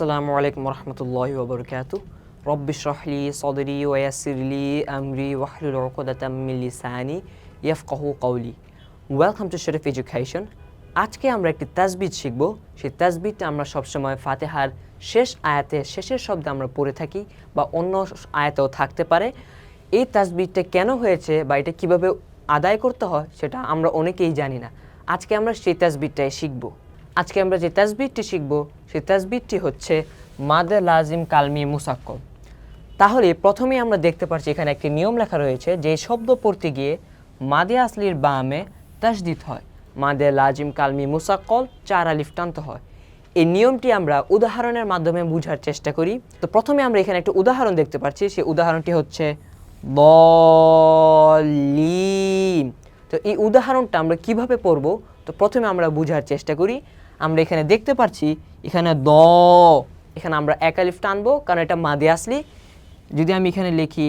আসসালামু আলাইকুম রহমতুল্লাহি ওবরকাত রব্বিশ রহলি সদরি ওয়াসিরলি আমরি ওয়াহলুল লিসানি ইয়াফকাহু কওলি। ওয়েলকাম টু শরীফ এডুকেশন আজকে আমরা একটি তাজবিদ শিখব। সেই তাজবিদটা আমরা সবসময় ফাতেহার শেষ আয়াতে, শেষের শব্দে আমরা পড়ে থাকি বা অন্য আয়াতেও থাকতে পারে। এই তাজবিদটা কেন হয়েছে বা এটা কীভাবে আদায় করতে হয় সেটা আমরা অনেকেই জানি না। আজকে আমরা সেই তাজবিদটাই শিখব। আজকে আমরা যে তাজবিদটি শিখব, সেই তাজবিরটি হচ্ছে মাদে লাজিম কালমি মুসাক্কল। তাহলে প্রথমেই আমরা দেখতে পাচ্ছি এখানে একটি নিয়ম লেখা রয়েছে যে শব্দ পড়তে গিয়ে মাদে আসলির বামে তাসদিদ হয়। মাদে লাজিম কালমি মুসাক্কল চার আলিফ টানতে হয়। এই নিয়মটি আমরা উদাহরণের মাধ্যমে বোঝার চেষ্টা করি। তো প্রথমে আমরা এখানে একটা উদাহরণ দেখতে পাচ্ছি, সেই উদাহরণটি হচ্ছে বলিম তো এই উদাহরণটা আমরা কীভাবে পড়ব? তো প্রথমে আমরা বোঝার চেষ্টা করি। আমরা এখানে দেখতে পাচ্ছি এখানে দ, এখানে আমরা একালিফ টানবো, কারণ এটা মাদে আসলি। যদি আমি এখানে লিখি,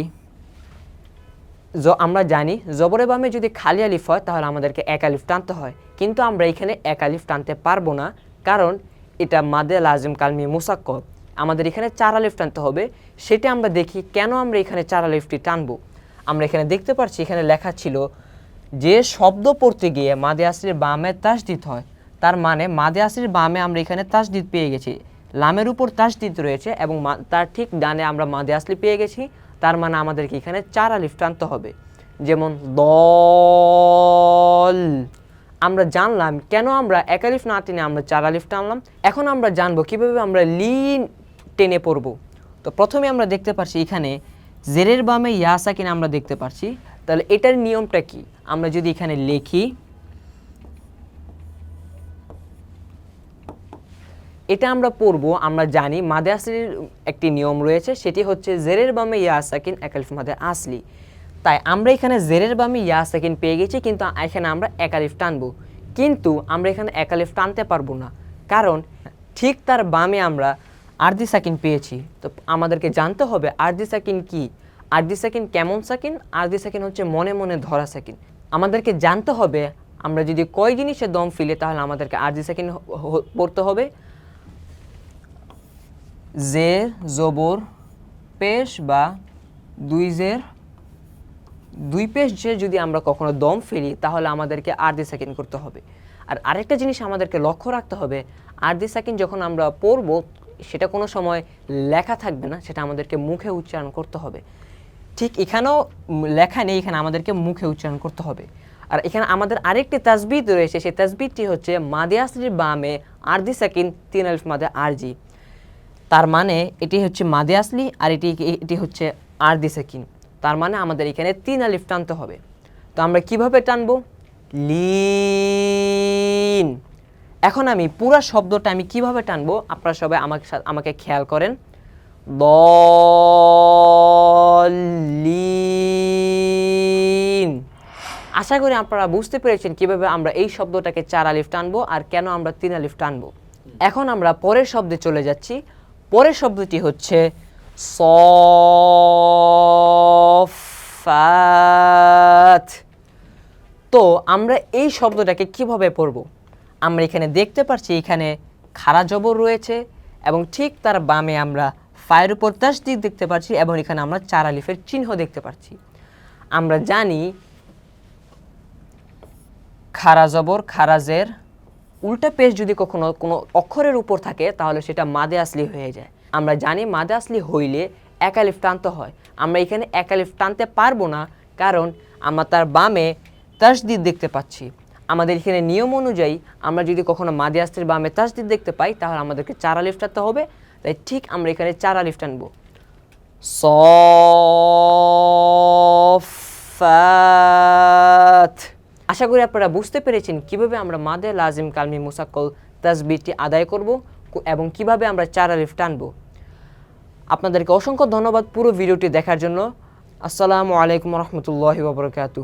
জ, আমরা জানি, জবরে বামে যদি খালি আলিফ হয়, তাহলে আমাদেরকে এক আলিফ টানতে হয়। কিন্তু আমরা এখানে এক আলিফ টানতে পারব না, কারণ এটা মাদে লাজিম কালমি মুসাক্ক আমাদের এখানে চার আলিফ টানতে হবে, সেটা আমরা দেখি কেন আমরা এখানে চার আলিফটি টানবো। আমরা এখানে দেখতে পাচ্ছি এখানে লেখা ছিল, যে শব্দ পড়তে গিয়ে মাদে আসরির বামে দিতে হয় তার মানে মাদে আসরির বামে আমরা এখানে তাসদিদ পেয়ে গেছি। লামের উপর তাসদিদ রয়েছে এবং তার ঠিক ডানে আমরা মাদে আসলি পেয়ে গেছি। তার মানে আমাদেরকে এখানে চার আলিফ টানতে হবে। যেমন দল। আমরা জানলাম কেন আমরা এক আলিফ না টেনে আমরা চার আলিফ টানলাম। এখন আমরা জানব কীভাবে আমরা লিন টেনে পড়ব। তো প্রথমে আমরা দেখতে পাচ্ছি এখানে জেরের বামে ইয়াসাকিন আমরা দেখতে পাচ্ছি তাহলে এটার নিয়মটা কি? আমরা যদি এখানে লিখি এটা আমরা পড়ব, আমরা জানি মাদে আসলির একটি নিয়ম রয়েছে, সেটি হচ্ছে জেরের বামে ইয়া সাকিন একালিফ মাদে আসলি। তাই আমরা এখানে জেরের বামে ইয়া সাকিন পেয়ে গেছি, কিন্তু এখানে আমরা একালিফ টানব। কিন্তু আমরা এখানে একালিফ টানতে পারব না, কারণ ঠিক তার বামে আমরা আরদি সাকিন পেয়েছি। তো আমাদেরকে জানতে হবে আরদি সাকিন কি? আরদি সাকিন কেমন সাকিন? আরদি সাকিন হচ্ছে মনে মনে ধরা সাকিন। আমাদেরকে জানতে হবে, আমরা যদি কয় জিনিসে দম ফিলে, তাহলে আমাদেরকে আরদি সাকিন পড়তে হবে। জের, জবর, পেশ বা দুই জের। দুই পেশ যে যদি আমরা কখনো দম ফেলি, তাহলে আমাদেরকে আরদি সেকেন্ড করতে হবে। আর আরেকটা জিনিস আমাদেরকে লক্ষ্য রাখতে হবে আরদি সেকেন্ড যখন আমরা পড়ব, সেটা কোনো সময় লেখা থাকবে না, সেটা আমাদেরকে মুখে উচ্চারণ করতে হবে। ঠিক এখানেও লেখা নেই, এখানে আমাদেরকে মুখে উচ্চারণ করতে হবে। আর এখানে আমাদের আরেকটি তাজবিদ রয়েছে, সেই তাজবিদটি হচ্ছে মাদে আসলির বামে আরদি সেকেন্ড, তিন আলিফ মাদে আরজি। তার মানে এটি হচ্ছে মাদে আসলি আর এটি এটি হচ্ছে আরদি সেকিন। তার মানে আমাদের এখানে তিন আলিফ টানতে হবে। তো আমরা কীভাবে টানবো? লিন। এখন আমি পুরো শব্দটা আমি কীভাবে টানবো? আপনারা সবাই আমাকে আমাকে খেয়াল করেন। দলিন। আশা করি আপনারা বুঝতে পেরেছেন কীভাবে আমরা এই শব্দটাকে চার আলিফ টানবো আর কেন আমরা তিন আলিফ টানবো। এখন আমরা পরের শব্দে চলে যাচ্ছি। পরের শব্দটি হচ্ছে সফাত। তো আমরা এই শব্দটাকে কীভাবে পড়ব? আমরা এখানে দেখতে পাচ্ছি এখানে খাড়া জবর রয়েছে এবং ঠিক তার বামে আমরা ফায়ের উপর তাস দিক দেখতে পাচ্ছি এবং এখানে আমরা চার আলিফের চিহ্ন দেখতে পাচ্ছি আমরা জানি খারা জবর খারাজের উল্টা পেজ যদি কখনো কোনো অক্ষরের উপর থাকে, তাহলে সেটা মাদে আসলি হয়ে যায়। আমরা জানি মাদে আসলি হইলে একালিফ টানতে হয়। আমরা এখানে একালিফ টানতে পারব না, কারণ আমরা তার বামে তাসদিদ দেখতে পাচ্ছি। আমাদের এখানে নিয়ম অনুযায়ী আমরা যদি কখনো মাদে আসলির বামে তাসদিদ দেখতে পাই, তাহলে আমাদেরকে চারা আলিফ টানতে হবে। তাই ঠিক আমরা এখানে চার আলিফ টানবো। সফাত আশা করি আপনারা বুঝতে পেরেছেন কীভাবে আমরা মাদে লাজিম কালমি মুসাক্কল তাজবিরটি আদায় করব এবং কীভাবে আমরা চার আলিফ টানব। আপনাদেরকে অসংখ্য ধন্যবাদ পুরো ভিডিওটি দেখার জন্য। আসসালামু আলাইকুম রহমতুল্লাহ ওবরকাতু